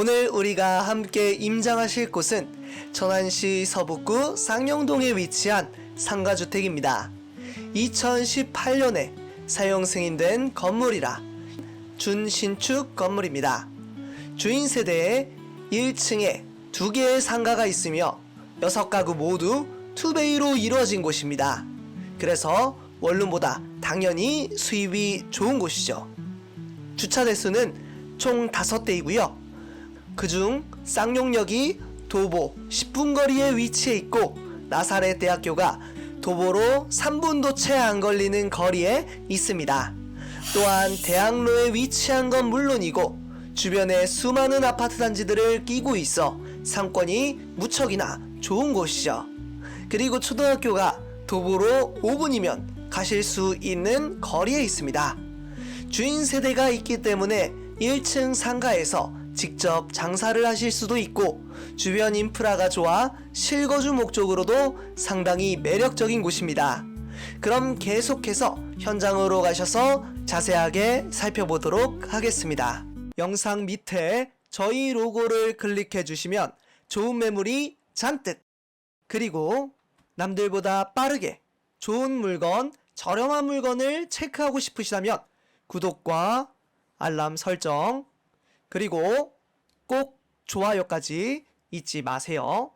오늘 우리가 함께 임장하실 곳은 천안시 서북구 쌍용동에 위치한 상가주택입니다. 2018년에 사용 승인된 건물이라 준신축 건물입니다. 주인 세대에 1층에 두 개의 상가가 있으며 6가구 모두 투베이로 이루어진 곳입니다. 그래서 원룸보다 당연히 수입이 좋은 곳이죠. 주차 대수는 총 5대이고요. 그중 쌍용역이 도보 10분 거리에 위치해 있고 나사렛 대학교가 도보로 3분도 채 안 걸리는 거리에 있습니다. 또한 대학로에 위치한 건 물론이고 주변에 수많은 아파트 단지들을 끼고 있어 상권이 무척이나 좋은 곳이죠. 그리고 초등학교가 도보로 5분이면 가실 수 있는 거리에 있습니다. 주인 세대가 있기 때문에 1층 상가에서 직접 장사를 하실 수도 있고 주변 인프라가 좋아 실거주 목적으로도 상당히 매력적인 곳입니다. 그럼 계속해서 현장으로 가셔서 자세하게 살펴보도록 하겠습니다. 영상 밑에 저희 로고를 클릭해 주시면 좋은 매물이 잔뜩 그리고 남들보다 빠르게 좋은 물건, 저렴한 물건을 체크하고 싶으시다면 구독과 알람 설정, 그리고 꼭 좋아요까지 잊지 마세요.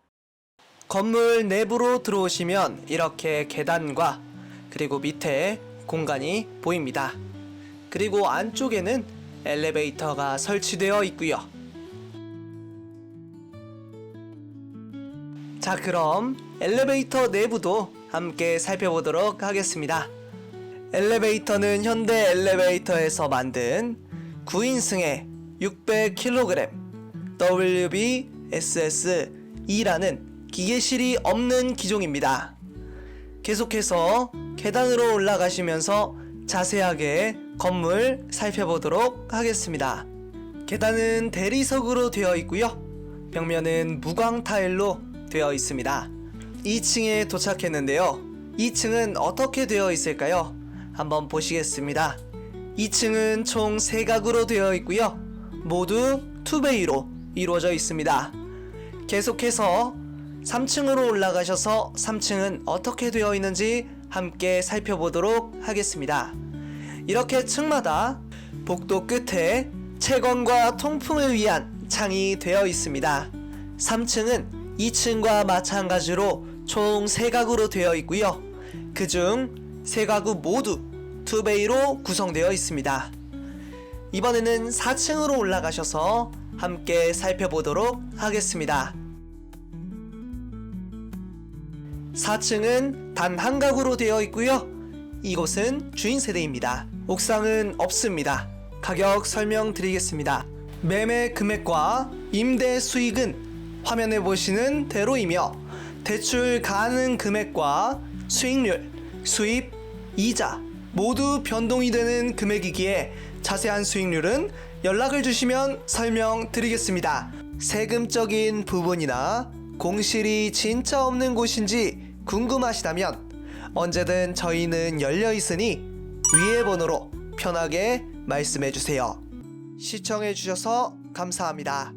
건물 내부로 들어오시면 이렇게 계단과 그리고 밑에 공간이 보입니다. 그리고 안쪽에는 엘리베이터가 설치되어 있고요. 자, 그럼 엘리베이터 내부도 함께 살펴보도록 하겠습니다. 엘리베이터는 현대 엘리베이터에서 만든 9인승의 600kg WBSS2라는 기계실이 없는 기종입니다. 계속해서 계단으로 올라가시면서 자세하게 건물 살펴보도록 하겠습니다. 계단은 대리석으로 되어 있고요. 벽면은 무광 타일로 되어 있습니다. 2층에 도착했는데요. 2층은 어떻게 되어 있을까요? 한번 보시겠습니다. 2층은 총 3가구로 되어 있고요. 모두 투베이로 이루어져 있습니다. 계속해서 3층으로 올라가셔서 3층은 어떻게 되어 있는지 함께 살펴보도록 하겠습니다. 이렇게 층마다 복도 끝에 채광과 통풍을 위한 창이 되어 있습니다. 3층은 2층과 마찬가지로 총 3가구로 되어 있고요. 그중 3가구 모두 투베이로 구성되어 있습니다. 이번에는 4층으로 올라가셔서 함께 살펴보도록 하겠습니다. 4층은 단 한 가구로 되어 있고요. 이곳은 주인 세대입니다. 옥상은 없습니다. 가격 설명드리겠습니다. 매매 금액과 임대 수익은 화면에 보시는 대로이며 대출 가능 금액과 수익률, 수입, 이자 모두 변동이 되는 금액이기에 자세한 수익률은 연락을 주시면 설명드리겠습니다. 세금적인 부분이나 공실이 진짜 없는 곳인지 궁금하시다면 언제든 저희는 열려 있으니 위의 번호로 편하게 말씀해 주세요. 시청해 주셔서 감사합니다.